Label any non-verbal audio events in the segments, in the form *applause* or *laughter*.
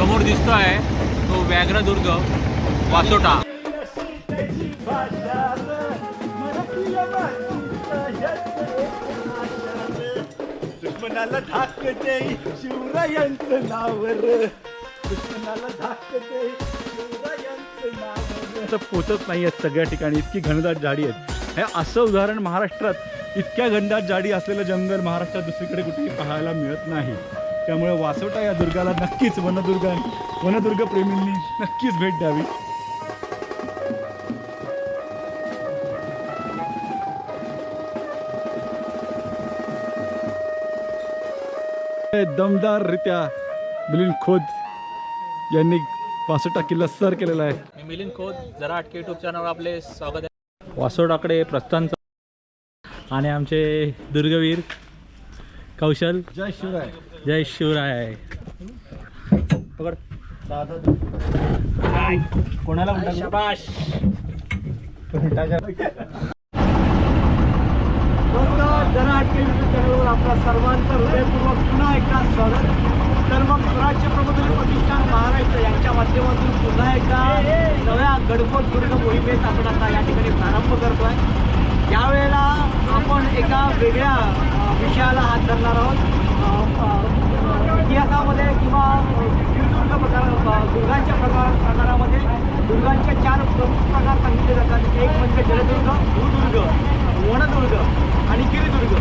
समोर दिसतोय तो व्याघ्रदुर्ग वासोटा. दुश्मनाला धाक शिवरायांचं नावर. दुश्मनाला धाक देई शिवरायांचं नावर. असं पोचत नाही आहेत सगळ्या ठिकाणी इतकी घनदाट झाडी आहेत. हे असं उदाहरण महाराष्ट्रात इतक्या घनदाट झाडी असलेलं जंगल महाराष्ट्रात दुसरीकडे कुठेही पाहायला मिळत नाही. त्यामुळे वासोटा या दुर्गाला नक्कीच वनदुर्ग वनदुर्ग प्रेमींनी नक्कीच भेट द्यावी. दमदाररित्या मिलिंद खोत यांनी वासोटा किल्ला सर केलेला आहे. मी मिलिंद खोत जरा अटके युट्यूब चॅनलवर आपले स्वागत आहे. वासोटाकडे प्रस्थान. आणि आमचे दुर्गवीर कौशल. जय शिवराय. जय शिवराय. पकड. कोणाला जरा आपल्या सर्वांचं हृदयपूर्वक पुन्हा एकदा स्वागत. तर मग स्वराज्य प्रबोधन प्रतिष्ठान महाराष्ट्र यांच्या माध्यमातून पुन्हा एकदा नव्या गडकोट दुर्ग मोहिमेस आपण आता या ठिकाणी प्रारंभ करतोय. यावेळेला आपण एका वेगळ्या विषयाला हात धरणार आहोत. इतिहासामध्ये किंवा अ, गिरदुर्ग प्रकार दुर्गांच्या प्रकार प्रकारामध्ये दुर्गांचे चार प्रमुख प्रकार सांगितले जातात. एक म्हणजे जलदुर्ग भूदुर्ग वनदुर्ग आणि गिरिदुर्ग.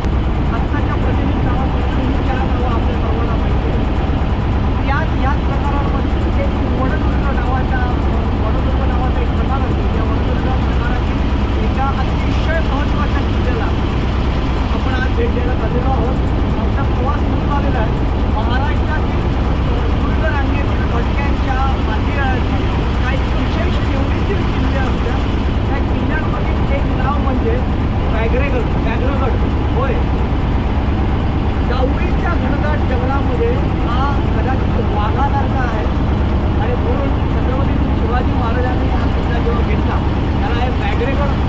आत्ताच्या प्रतिनिधी नावापासून ही चार नावं आपल्या सर्वांना माहिती आहेत याच याच प्रकारांमध्ये एक वनदुर्ग नावाचा वनदुर्ग नावाचा एक प्रकार असतो. त्या वनदुर्ग प्रकारातील एका अतिशय महत्त्वाच्या किल्ल्याला आपण आज भेट द्यायला चाललेलो आहोत. आमचा प्रवास सुरू झालेला आहे. महाराष्ट्रातील दुर्ग रांगेतील भटक्यांच्या माथेरातील काही विशेष निवडीतील किल्ले असल्या त्या किल्ल्यांमधील एक नाव म्हणजे व्याघ्रेगड. व्याघ्रगड. होय. जावळीच्या घनदाट जंगलामध्ये हा कदाचित वाघासारखा आहे. आणि म्हणून छत्रपती शिवाजी महाराजांनी हा किल्ला जेव्हा घेतला त्याला हे व्याघ्रेगड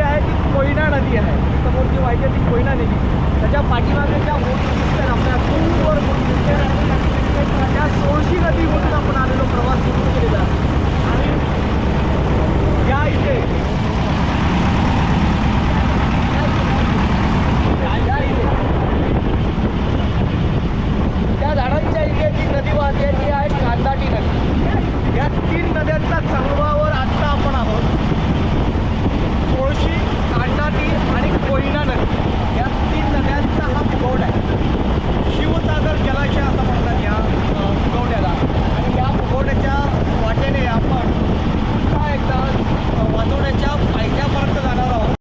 नदी आहे ती कोयना नदी आहे. समोर जी वाहिली ती कोयना नदी. त्याच्या पाठीमागे ज्या मोठी दिसते आपल्या दूरवर मोठी दिसते त्या सोळशी नदी म्हणून आपण आलेलो प्रवास सुरू केलेला आणि या इथे त्या झाडांच्या इथे जी नदी वाहते ती आहे कांदाटी नदी. या तीन नद्यांचा संगमावर आत्ता मुळशी कांडाटी आणि कोयना नदी. या तीन नद्यांचा हा फुगवडा आहे. शिवसागर जलाशय असं म्हणतात या फुगवड्याला आणि या फुगवड्याच्या वाटेने आपण पुन्हा एकदा वाचवण्याच्या फायद्यापर्यंत जाणार आहोत.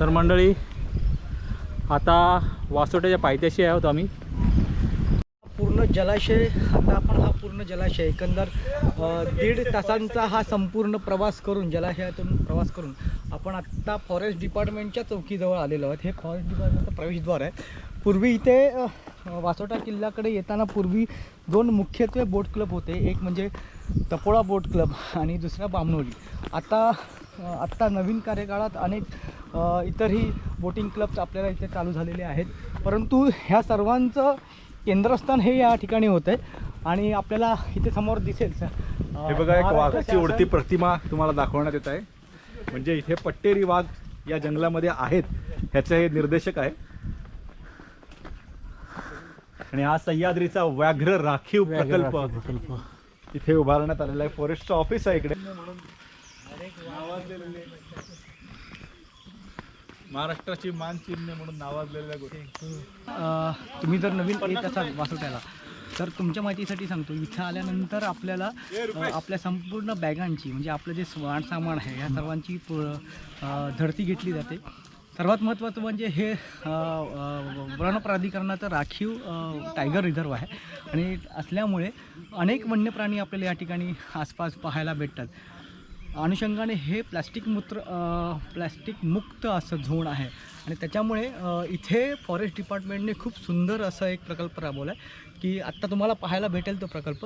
तर मंडळी आता वासोट्याच्या पायथ्याशी आहोत आम्ही. पूर्ण जलाशय आता आपण संपूर्ण जलाशय एकंदर दीड तासांचा हा संपूर्ण प्रवास करून जलाशयातून प्रवास करून आपण आत्ता फॉरेस्ट डिपार्टमेंटच्या चौकीजवळ आलेलो आहोत. हे फॉरेस्ट डिपार्टमेंटचं प्रवेशद्वार आहे. पूर्वी इथे वासोटा किल्ल्याकडे येताना पूर्वी दोन मुख्यत्वे बोट क्लब होते. एक म्हणजे तपोळा बोट क्लब आणि दुसरा बामणोली. आता आत्ता नवीन कार्यकाळात अनेक इतरही बोटिंग क्लब्स आपल्याला इथे चालू झालेले आहेत. परंतु ह्या सर्वांचं केंद्रस्थान हे या ठिकाणी होतं आहे आणि आपल्याला इथे समोर दिसेल. हे बघा एक वाघाची उडती प्रतिमा तुम्हाला दाखवण्यात येत आहे. म्हणजे इथे पट्टेरी वाघ या जंगलामध्ये आहेत ह्याचे हे निर्देशक आहे. आणि हा सह्याद्रीचा व्याघ्र राखीव प्रकल्प. इथे उभारण्यात आलेला आहे फॉरेस्टचं ऑफिस आहे इकडे. महाराष्ट्राची मानचिन्ह म्हणून नावाजलेल्या गोष्टी. तुम्ही जर नवीन येत असाल वासोट्याला तर तुमच्या माहितीसाठी सांगतो इथं आल्यानंतर आपल्याला आपल्या संपूर्ण बॅगांची म्हणजे आपलं जे स्वाण सामान आहे या सर्वांची झडती घेतली जाते. सर्वात महत्त्वाचं म्हणजे हे अ, अ, वन प्राधिकरणाचं राखीव टायगर रिझर्व आहे. आणि असल्यामुळे अनेक वन्य प्राणी आपल्याला या ठिकाणी आसपास पाहायला भेटतात. अनुषंगाने हे प्लॅस्टिक मूत्र प्लॅस्टिक मुक्त असं झोन आहे. आणि त्याच्यामुळे इथे फॉरेस्ट डिपार्टमेंटने खूप सुंदर असा एक प्रकल्प राबवला आहे की आत्ता तुम्हाला पाहायला भेटेल तो प्रकल्प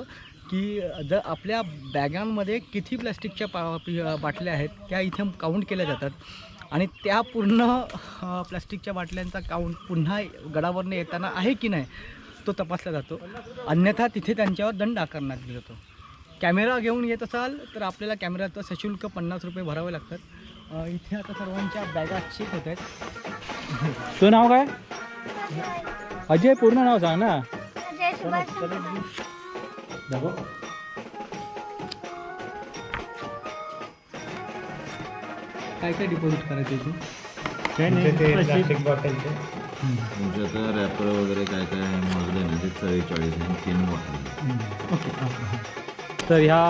की जर आपल्या बॅगांमध्ये किती प्लॅस्टिकच्या पा बाटल्या आहेत त्या इथे काउंट केल्या जातात आणि त्या पूर्ण प्लॅस्टिकच्या बाटल्यांचा काउंट पुन्हा गडावरनं येताना आहे की नाही तो तपासला जातो. अन्यथा तिथे त्यांच्यावर दंड आकारण्यात जातो कॅमेरा घेऊन येत असाल तर आपल्याला कॅमेऱ्याचं सशुल्क पन्नास रुपये भरावे लागतात. इथे आता सर्वांच्या बॅगा चेक होत आहेत. तुझं नाव काय? अजय पूर्ण नाव सांग ना. काय काय डिपॉझिट करायचं इथे? तुमच्या तर रॅपर वगैरे काय काय मोजले ना ते चव्वेचाळीस आणि तीन बॉटल ओके. तर ह्या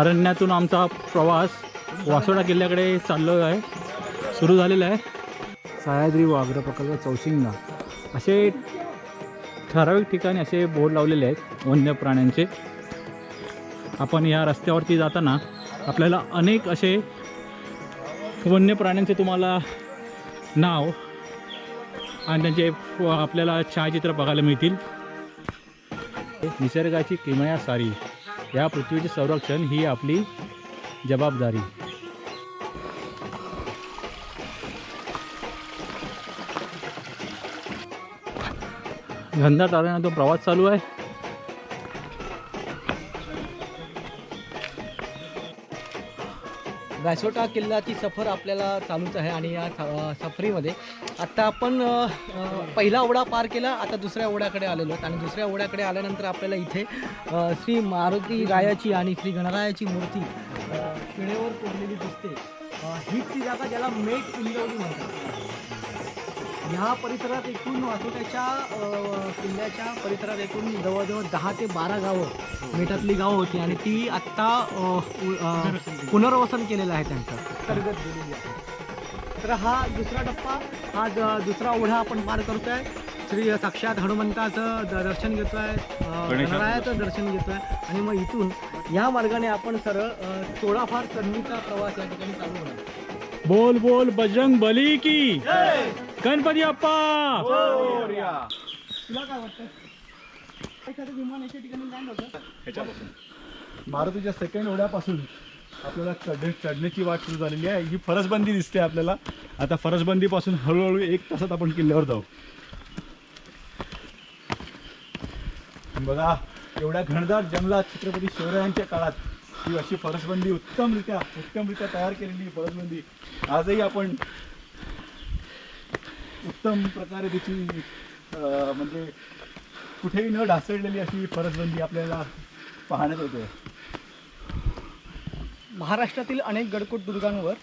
अरण्यातून आमचा प्रवास वासोडा किल्ल्याकडे चाललो आहे. सुरू झालेला आहे. सह्याद्री वाघ्र प्रकल्प चौशिंगा असे ठराविक ठिकाणी असे बोर्ड लावलेले आहेत वन्य प्राण्यांचे. आपण या रस्त्यावरती जाताना आपल्याला अनेक असे वन्य प्राण्यांचे तुम्हाला नाव आणि त्यांचे आपल्याला छायाचित्र बघायला मिळतील. निसर्गाची किमया सारी या पृथ्वीचे संरक्षण ही आपली जबाबदारी. धंदा घनदाट तो प्रवास चालू आहे. व्यासोटा किल्ल्याची सफर आपल्याला चालूच आहे आणि या सफरीमध्ये. आत्ता आपण पहिला ओढा पार केला आता दुसऱ्या ओढ्याकडे आलेलो आहोत. आणि दुसऱ्या ओढ्याकडे आल्यानंतर आपल्याला इथे श्री मारुती गायाची आणि श्री गणरायाची मूर्ती शिळेवर कोरलेली दिसते. हीच ती जागा ज्याला मेट इंदवली म्हणतात. ह्या परिसरात एकूण वासोट्याच्या अ, किल्ल्याच्या परिसरात एकूण जवळजवळ दहा ते बारा गावं मेटातली गावं होती आणि ती आत्ता पुनर्वसन केलेलं आहे त्यांचं. अंतर्गत गेलेली आहे. तर हा दुसरा टप्पा हा दुसरा ओढा आपण पार करतोय. श्री साक्षात हनुमंताचं दर्शन घेतोय अ, गणरायाचं दर्शन. घेतोय. आणि मग इथून या मार्गाने आपण सरळ थोडाफार चढणीचा प्रवास या ठिकाणी चालू होणार. बोल बोल बजरंग बली की। गणपती अप्पा। तुला काय वाटतं एखादं विमान एका ठिकाणी लँड होतं? ह्याच्यापासून. मारुतीच्या सेकंड ओढ्यापासून आपल्याला चढ चढण्याची वाट सुरू झालेली आहे. ही फरसबंदी दिसते आपल्याला. आता फरसबंदीपासून हळूहळू एक तासात आपण किल्ल्यावर जाऊ. बघा एवढ्या घनदाट जंगलात छत्रपती शिवरायांच्या काळात ही अशी फरसबंदी उत्तमरित्या उत्तमरित्या तयार केलेली फरसबंदी. आजही आपण उत्तम प्रकारे तिची म्हणजे कुठेही न ढासळलेली अशी फरसबंदी आपल्याला पाहण्यात येते. महाराष्ट्रातील अनेक गडकोट दुर्गांवर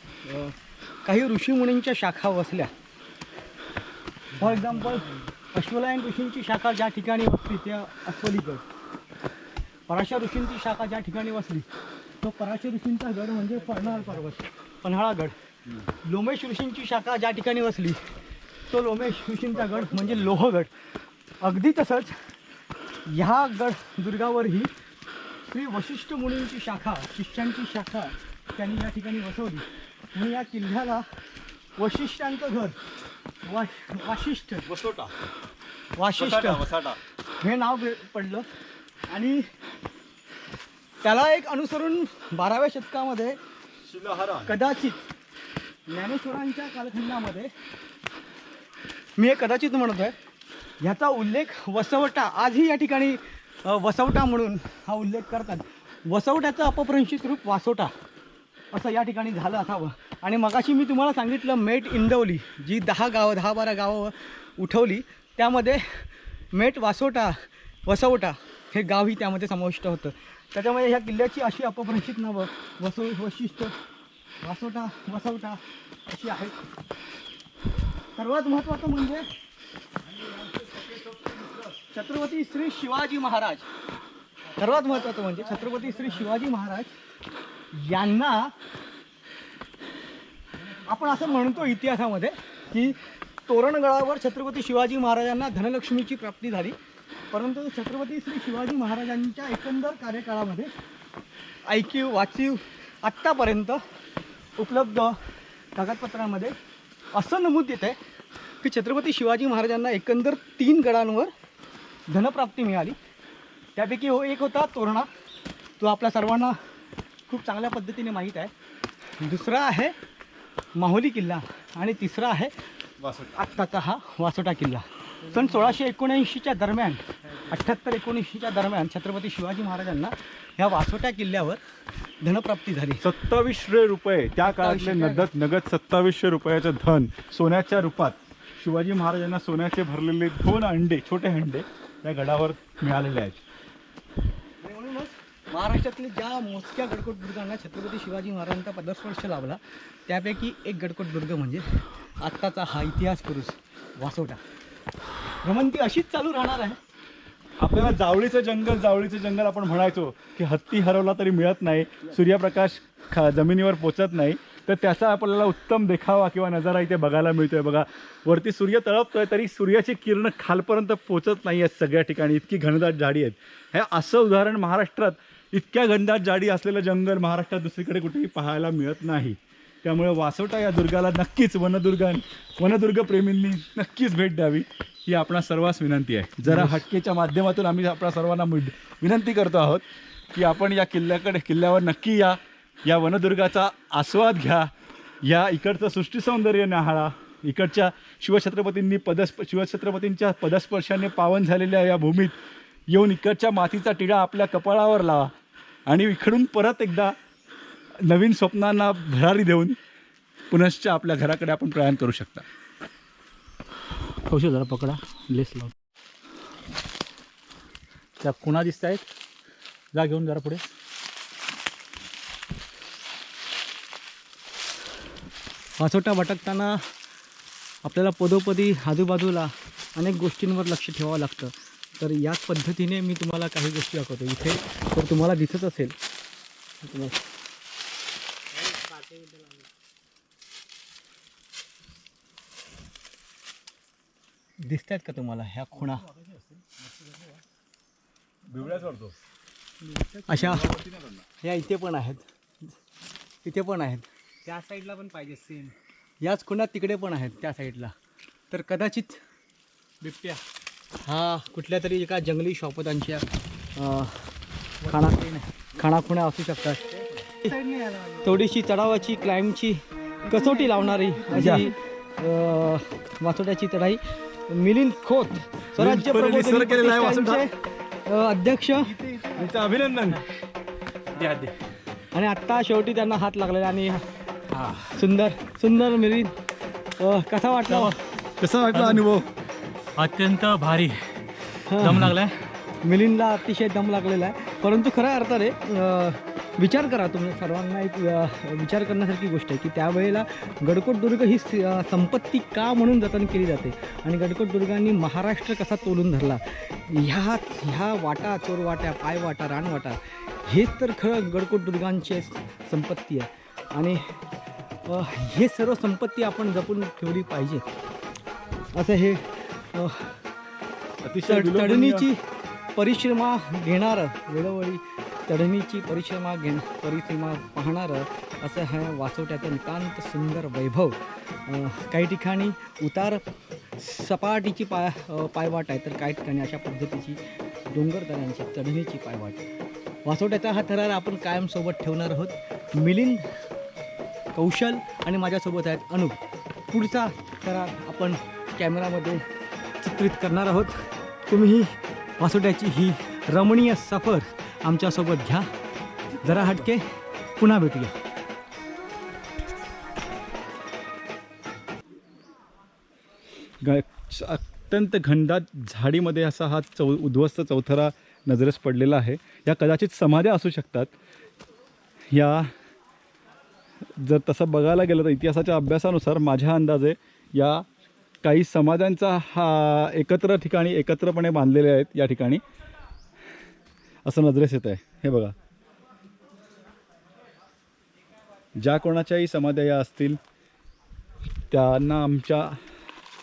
काही ऋषीमुनींच्या शाखा वसल्या. फॉर एक्झाम्पल अश्वलायन ऋषींची शाखा ज्या ठिकाणी वसली त्या अस्वलीगड पराशर ऋषींची शाखा ज्या ठिकाणी वसली तो पराशर ऋषींचा गड म्हणजे पन्हाळ पर्वत पन्हाळागड लोमेश ऋषींची शाखा ज्या ठिकाणी वसली तो लोमेश ऋषींचा गड म्हणजे लोहगड अगदी तसंच ह्या गड दुर्गावरही श्री वशिष्ठ मुनींची शाखा शिष्यांची शाखा त्यांनी या ठिकाणी बसवली म्हणून या किल्ल्याला वशिष्ठांचं घर वा वाशिष्ठ वसोटा. वाशिष्ठ वसाटा. हे नाव पडलं. आणि त्याला एक अनुसरून बाराव्या शतकामध्ये कदाचित ज्ञानेश्वरांच्या कालखंडामध्ये मी हे कदाचित म्हणतोय ह्याचा उल्लेख वसवटा आजही या ठिकाणी वसवटा म्हणून हा उल्लेख करतात. वसवट्याचं अपभ्रंशित रूप वासोटा असं या ठिकाणी झालं असावं. आणि मगाशी मी तुम्हाला सांगितलं मेट इंदवली जी दहा गावं दहा बारा गावं उठवली त्यामध्ये मेट वासोटा वसवटा हे गावही त्यामध्ये समाविष्ट होतं. त्याच्यामुळे ह्या किल्ल्याची अशी अपभ्रंशित नावं वसो वशिष्ठ वासोटा वसवटा अशी आहेत. सर्वात महत्त्वाचं म्हणजे छत्रपती श्री शिवाजी महाराज. सर्वात महत्त्वाचं म्हणजे छत्रपती श्री शिवाजी महाराज यांना आपण असं म्हणतो इतिहासामध्ये की तोरणगडावर छत्रपती शिवाजी महाराजांना धनलक्ष्मीची प्राप्ती झाली. परंतु छत्रपती श्री शिवाजी महाराजांच्या एकंदर कार्यकाळामध्ये ऐकीव वाचीव आत्तापर्यंत उपलब्ध कागदपत्रांमध्ये असं नमूद येतं की छत्रपती शिवाजी महाराजांना एकंदर तीन गडांवर धनप्राप्ती मिळाली. त्यापैकी हो एक होता तोरणा. तो आपल्या सर्वांना खूप चांगल्या पद्धतीने माहीत आहे. दुसरा आहे माहुली किल्ला आणि तिसरा आहे वासोटा. आत्ताचा हा वासोटा किल्ला. सन सोळाशे एकोणऐंशीच्या दरम्यान अठ्ठ्याहत्तर एकोणऐंशीच्या दरम्यान छत्रपती शिवाजी महाराजांना ह्या वासोटा किल्ल्यावर धनप्राप्ती झाली. सत्तावीसशे रुपये त्या काळातले नगद नगद सत्तावीसशे रुपयाचं धन सोन्याच्या रूपात शिवाजी महाराजांना सोन्याचे भरलेले दोन अंडे छोटे हंडे या गडावर मिळालेले आहेत. आणि म्हणूनच महाराष्ट्रातले ज्या मोजक्या गडकोट दुर्गांना छत्रपती शिवाजी महाराजांचा पदस्पर्श लाभला त्यापैकी एक गडकोट दुर्ग म्हणजे आत्ताचा हा इतिहास पुरुष वासोटा. भ्रमंती अशीच चालू राहणार आहे. आपल्याला जावळीचं जंगल जावळीचं जंगल आपण म्हणायचो की हत्ती हरवला तरी मिळत नाही सूर्यप्रकाश खा जमिनीवर पोचत नाही. तर त्याचा आपल्याला उत्तम देखावा किंवा नजारा इथे बघायला मिळतोय. बघा वरती सूर्य तळपतोय तरी सूर्याची किरण खालपर्यंत पोचत नाही आहेत सगळ्या ठिकाणी. इतकी घनदाट झाडी आहेत. हे असं उदाहरण महाराष्ट्रात इतक्या घनदाट झाडी असलेलं जंगल महाराष्ट्रात दुसरीकडे कुठेही पाहायला मिळत नाही. त्यामुळे वासोटा या दुर्गाला नक्कीच वनदुर्गा वनदुर्ग प्रेमींनी नक्कीच भेट द्यावी ही आपणा सर्वांस विनंती आहे. जरा हटकेच्या माध्यमातून आम्ही आपल्या सर्वांना मुड- विनंती करतो आहोत की आपण या किल्ल्याकडे किल्ल्यावर नक्की या. या वनदुर्गाचा आस्वाद घ्या. या इकडचं सृष्टी सौंदर्य न्याहाळा. इकडच्या शिवछत्रपतींनी पदस्प शिवछत्रपतींच्या पदस्पर्शाने पावन झालेल्या या भूमीत येऊन इकडच्या मातीचा टिळा आपल्या कपाळावर लावा आणि इकडून परत एकदा नवीन स्वप्नांना भरारी देऊन पुनश्च आपल्या घराकडे आपण प्रयाण करू शकता. कौशल जरा पकडा. लेस लाव त्या कुणा दिसत आहेत? जा घेऊन जरा पुढे. वासोटा भटकताना आपल्याला पदोपदी आजूबाजूला अनेक गोष्टींवर लक्ष ठेवावं लागतं. तर याच पद्धतीने मी तुम्हाला काही गोष्टी दाखवतो. इथे तर तुम्हाला दिसत असेल तुम्हाला दिसत आहेत का तुम्हाला ह्या खुणा? अशा या इथे पण आहेत. इथे पण आहेत. त्या साईडला पण पाहिजे सेम याच खुणा तिकडे पण आहेत त्या साईडला. तर कदाचित बिबट्या हा कुठल्या तरी एका जंगली शॉपदांच्या अं, खाणा खाणाखुणा असू शकतात. थोडीशी चढावाची क्लाइमची कसोटी लावणारी अशी वासोट्याची चढाई. मिलिंद खोत स्वराज्य अध्यक्ष. अभिनंदन. आणि आत्ता शेवटी त्यांना हात लागलेला आणि सुंदर सुंदर मिलिंद. कसा वाटला? कसा वाटला अनुभव? अत्यंत भारी. दम लागलाय? मिलिंदला अतिशय दम लागलेला आहे. परंतु खऱ्या अर्थाने विचार करा तुम्ही सर्वांना एक विचार करण्यासारखी गोष्ट आहे की त्यावेळेला गडकोट दुर्ग ही संपत्ती का म्हणून जतन केली जाते? आणि गडकोट दुर्गांनी महाराष्ट्र कसा तोलून धरला? ह्या ह्या वाटा चोरवाट्या पायवाटा रानवाटा हेच तर खरं गडकोट दुर्गांचे संपत्ती आहे. आणि हे सर्व संपत्ती आपण जपून ठेवली पाहिजे. असं हे अतिशय चढणीची परिश्रमा घेणारं वेळोवेळी चढणीची परिश्रमा घेण परिश्रमा पाहणारं असं ह्या वासोट्याचं नितांत सुंदर वैभव. काही ठिकाणी उतार सपाटीची पाय पायवाट आहे तर काही ठिकाणी अशा पद्धतीची डोंगरदऱ्यांची चढणीची पायवाट. वासोट्याचा हा थरार आपण कायमसोबत ठेवणार आहोत. मिलिंद कौशल आणि माझ्यासोबत आहेत अनुप पुढचा थरार आपण कॅमेरामध्ये चित्रित करणार आहोत. तुम्ही वासोट्याची ही रमणीय सफर आमच्यासोबत घ्या. जरा हटके. पुन्हा भेटूया. ग- अत्यंत घनदाट झाडीमध्ये असा हा चौ उद्ध्वस्त चौथरा नजरेस पडलेला आहे. या कदाचित समाध्या असू शकतात. या जर तसं बघायला गेलं तर इतिहासाच्या अभ्यासानुसार माझ्या अंदाजे या काही समाजांचा हा एकत्र ठिकाणी एकत्रपणे बांधलेले आहेत या ठिकाणी. असं नजरेस येत आहे हे बघा. ज्या कोणाच्याही समाध्या या असतील त्यांना आमच्या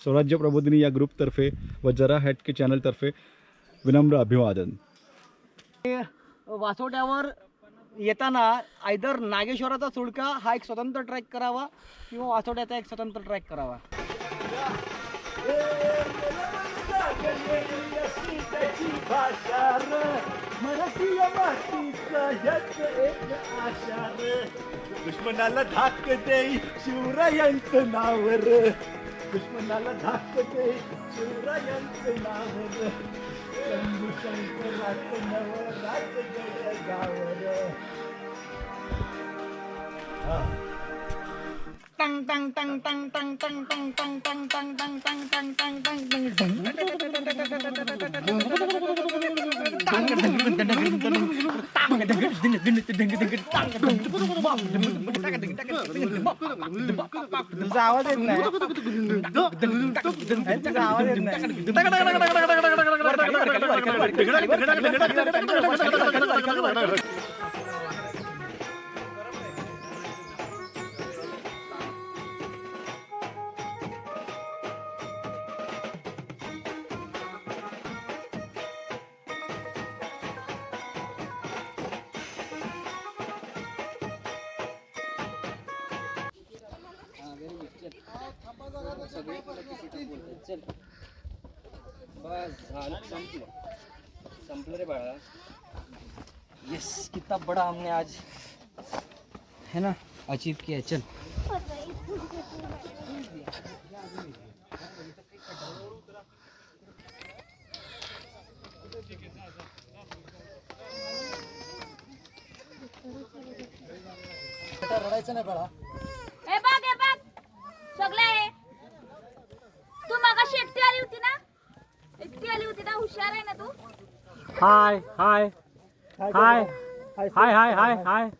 स्वराज्य प्रबोधिनी या ग्रुपतर्फे व जरा हॅटके चॅनलतर्फे विनम्र अभिवादन. वासोट्यावर येताना आयदर नागेश्वराचा सुळका हा एक स्वतंत्र ट्रॅक करावा किंवा वासोट्याचा एक स्वतंत्र ट्रॅक करावा. दुश्मनाला धाक दे शिवरायांचं नावर दुश्मनाला धाक दे शिवरायांचं नावर शंभू शंकराचं नवरात तुमचा आवाज येत नाही तुमचा आवाज येत नाही चल बस रे यस कितना बड़ा हमने आज है ना? अचीव किया चल। रडायचं हुशार आहे ना तू? हाय हाय. हाय हाय. हाय हाय. हाय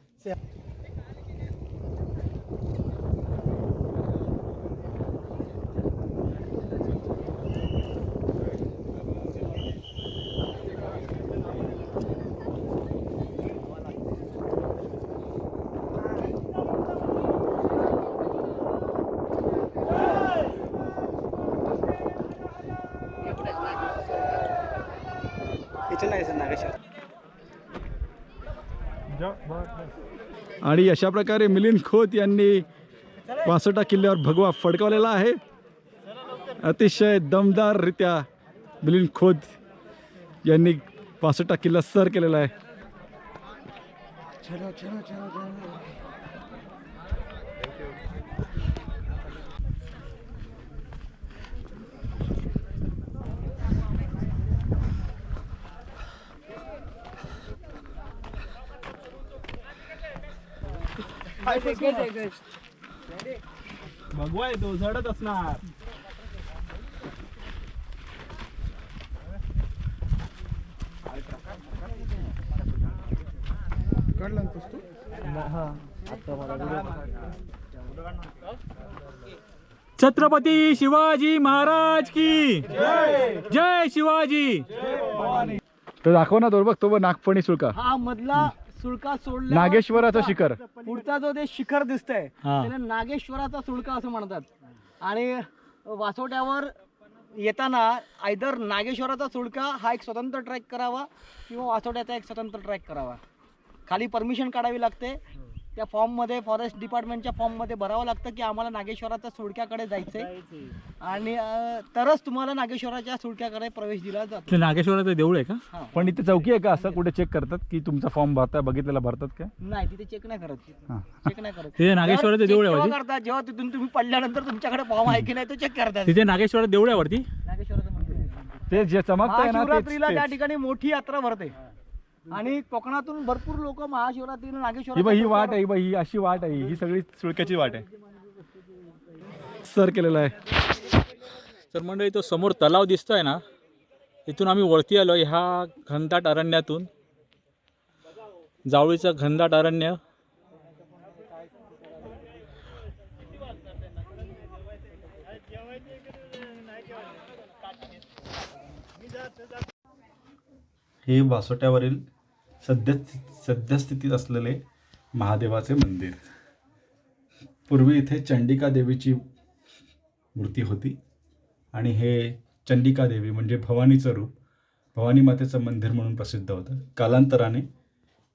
आणि अशा प्रकारे मिलिंद खोत यांनी वासोटा किल्ल्यावर भगवा फडकवलेला आहे. अतिशय दमदाररित्या मिलिंद खोत यांनी वासोटा किल्ला सर केलेला आहे. भगवा आहे तो झडत असणार. छत्रपती शिवाजी महाराज की? जय शिवाजी. तर दाखव ना तो बघ तो बघ नागफणी सुळका. हा मधला सुळका सोडला नागेश्वराचं शिखर. पुढचा जो ते शिखर दिसतंय हा. त्याला नागेश्वराचा सुळका असं म्हणतात. आणि वासोट्यावर येताना आयदर नागेश्वराचा सुळका हा एक स्वतंत्र ट्रॅक करावा किंवा वासोट्याचा एक स्वतंत्र ट्रॅक करावा. खाली परमिशन काढावी लागते. त्या फॉर्ममध्ये फॉरेस्ट डिपार्टमेंटच्या फॉर्ममध्ये भरावं लागतं की आम्हाला नागेश्वराच्या सुळक्याकडे जायचंय. आणि अं, तरच तुम्हाला नागेश्वराच्या सुळक्याकडे प्रवेश दिला जातो. ते नागेश्वराचं देऊळ आहे का? पण इथे चौकी आहे का? असं कुठे चेक करतात की तुमचा फॉर्म भरता बघितलेला भरतात काय नाही तिथे चेक नाही करत. हा. चेक नाही करत. *laughs* तिथे नागेश्वराचं देऊळ आहे वरती? करतात जेव्हा तिथून तुम्ही पडल्यानंतर तुमच्याकडे फॉर्म आहे की नाही तो चेक करतात. तिथे नागेश्वराचं देऊळ आहे वरती? नागेश्वराचं मंदिर ते जे ना महाशिवरात्रीला त्या ठिकाणी मोठी यात्रा भरते आणि कोकणातून भरपूर लोक महाशिवरात्रीला ही बघ ही वाट आहे ही बघ ही अशी वाट आहे ही सगळी सुळक्याची वाट आहे. सर केलेला आहे. तर मंडळी तो समोर तलाव दिसतोय ना इथून आम्ही वरती आलो ह्या घनदाट अरण्यातून. जावळीचं घनदाट अरण्य. हे वासोट्यावरील सद्यस्थि सद्यस्थितीत असलेले महादेवाचे मंदिर. पूर्वी इथे चंडिका देवीची मूर्ती होती आणि हे चंडिका देवी म्हणजे भवानीचं रूप भवानी मातेचं मंदिर म्हणून प्रसिद्ध होतं. कालांतराने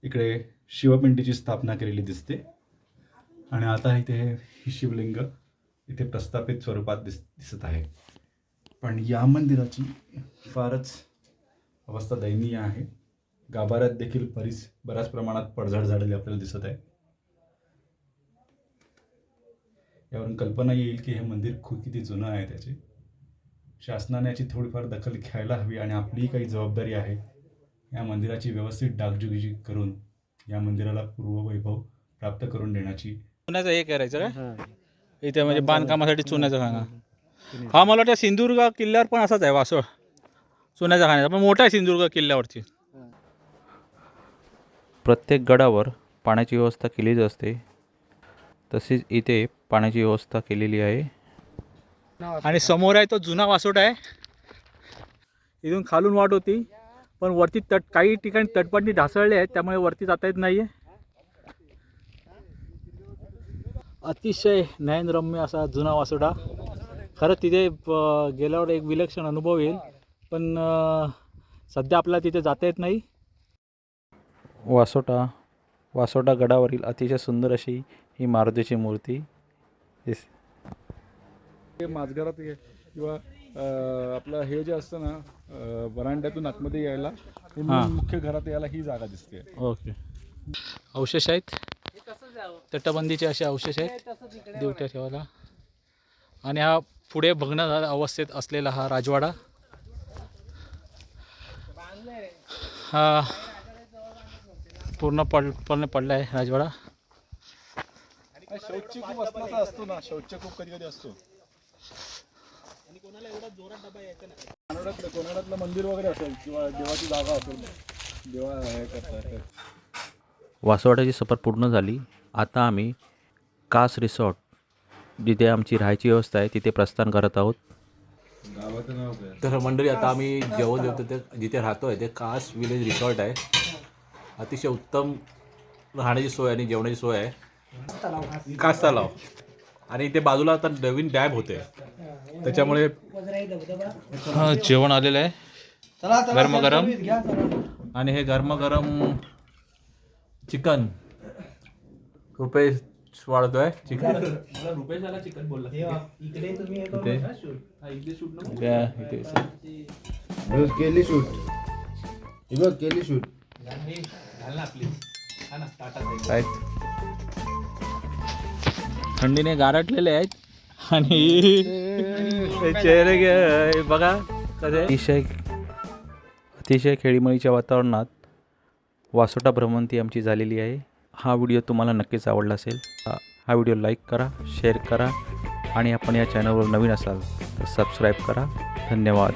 इकडे शिवपिंडीची स्थापना केलेली दिसते. आणि आता इथे ही शिवलिंग इथे प्रस्थापित स्वरूपात दिस दिसत आहे. पण या मंदिराची फारच अवस्था दयनीय आहे. गाभाऱ्यात देखील बरीच बऱ्याच प्रमाणात पडझड झालेली आपल्याला दिसत आहे. यावरून कल्पना येईल की हे मंदिर खूप किती जुनं आहे त्याचे. शासनाने याची थोडीफार दखल घ्यायला हवी आणि आपलीही काही जबाबदारी आहे. या मंदिराची व्यवस्थित डागडुजी करून या मंदिराला पूर्ववैभव प्राप्त करून देण्याची. चुन्याचं हे करायचं काय इथे म्हणजे बांधकामासाठी चुन्याचं खाणं. हा मला वाटतं सिंधुदुर्ग किल्ल्यावर पण असाच आहे वासोळ. चुन्याचा खाण्याचा. पण मोठा आहे सिंधुदुर्ग किल्ल्यावरती. प्रत्येक गडावर पाण्याची व्यवस्था केलीच असते. तसेच इथे पाण्याची व्यवस्था केलेली आहे. आणि समोर आहे तो जुना वासोट आहे. इथून खालून वाट होती पण वरती तट काही ठिकाणी तटपटणी ढासळले आहेत त्यामुळे वरती जाता येत नाही आहे अतिशय नयनरम्य असा जुना वासोटा. खरंच तिथे गेल्यावर एक विलक्षण अनुभव येईल पण सध्या आपल्याला तिथे जाता येत नाही. वासोटा वासोटा गडावरील अतिशय सुंदर अशी ही मारुतीची मूर्ती दिस माझघरात ये- किंवा आपलं हे जे असतं ना अं, वरांड्यातून आतमध्ये यायला. मुख्य घरात यायला ही जागा दिसते. ओके. अवशेष आहेत? तटबंदीचे असे अवशेष आहेत? देवट्या ठेवायला. आणि हा पुढे भग्न अवस्थेत असलेला हा राजवाडा. हा पूर्ण पड पूर्ण पडला आहे राजवाडा. शौच खूप असण्याचा असतो ना शौच खूप कधी कधी असतो. कोणाडातलं कोणाडातलं मंदिर वगैरे असेल किंवा देवाची जागा असेल देवा हे करतात वासोटाची सफर पूर्ण झाली. आता आम्ही कास रिसॉर्ट जिथे आमची राहायची व्यवस्था आहे तिथे प्रस्थान करत आहोत. गावाचं नाव काय? तर मंडळी आता आम्ही जेवण जेवतो ते जिथे राहतो आहे ते कास विलेज रिसॉर्ट आहे. अतिशय उत्तम राहण्याची सोय आणि जेवणाची सोय आहे. कास तलाव आणि इथे बाजूला आता नवीन डॅम होते. त्याच्यामुळे हा, जेवण आलेलं आहे. गरम गरम. आणि हे गरम चिकन. रुपये वाढतोय. चिकन. इथे- इथे केली शूट हे केली शूट आहेत. थंडीने गारटलेले आहेत. आणि चेहरे बघा कसे अतिशय अतिशय खेळीमळीच्या वातावरणात वासोटा भ्रमंती आमची झालेली आहे. हा व्हिडिओ तुम्हाला नक्कीच आवडला असेल हा हा व्हिडिओ लाईक करा शेअर करा आणि आपण या चॅनलवर नवीन असाल तर सबस्क्राईब करा. धन्यवाद.